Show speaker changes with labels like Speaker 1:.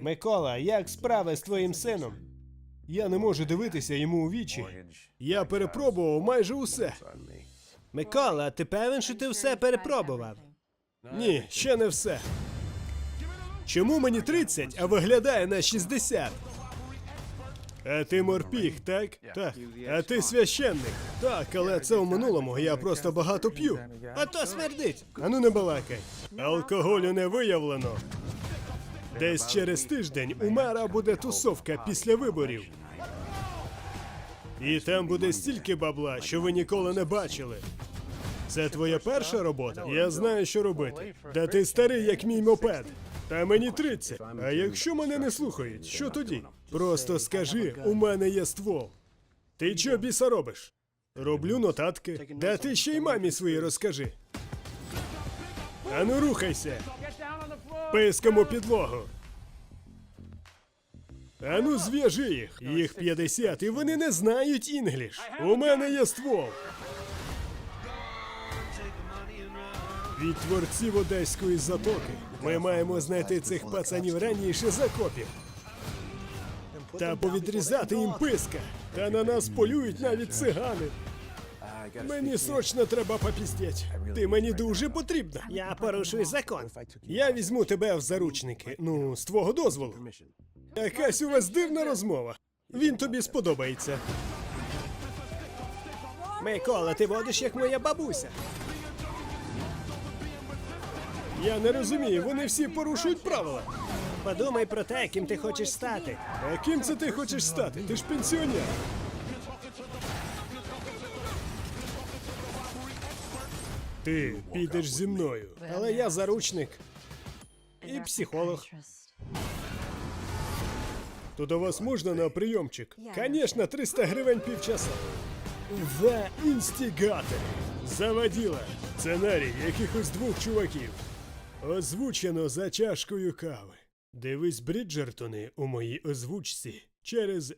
Speaker 1: Микола, як справи з твоїм сином? Я не можу дивитися йому у вічі. Я перепробував майже усе. Микола, ти певен, що ти все перепробував? Ні, ще не все. Чому мені 30, а виглядає на 60? А ти морпіг, так? Так. А ти священник? Так, але це у минулому, я просто багато п'ю. А то смердить. Ану не балакай. Алкоголю не виявлено. Десь через тиждень у мера буде тусовка після виборів. І там буде стільки бабла, що ви ніколи не бачили. Це твоя перша робота? Я знаю, що робити. Та ти старий, як мій мопед. Та мені 30. А якщо мене не слухають, що тоді? Просто скажи, у мене є ствол. Ти чо біса робиш? Роблю нотатки. Да ти ще й мамі своїй розкажи. Ану рухайся. Писком у підлогу. Ану зв'яжи їх. Їх 50, і вони не знають інгліш. У мене є ствол. Від творців Одеської затоки ми маємо знайти цих пацанів раніше закопів. Та повідрізати їм писка. Та на нас полюють навіть цигани. Мені срочно треба попіздіть. Ти мені дуже потрібна. Я порушую закон. Я візьму тебе в заручники. Ну, з твого дозволу. Якась у вас дивна розмова. Він тобі сподобається. Микола, ти водиш як моя бабуся. Я не розумію, вони всі порушують правила. Подумай про те, ким ти хочеш стати. А ким це ти хочеш стати? Ти ж пенсіонер. Ти підеш зі мною, але я заручник і психолог. То до вас можна на прийомчик? Конечно, 300 гривень півчаса. The Instigator. Заводіла. Сценарій якихось двох чуваків. Озвучено за чашкою кави. Дивись Бріджертони у моїй озвучці через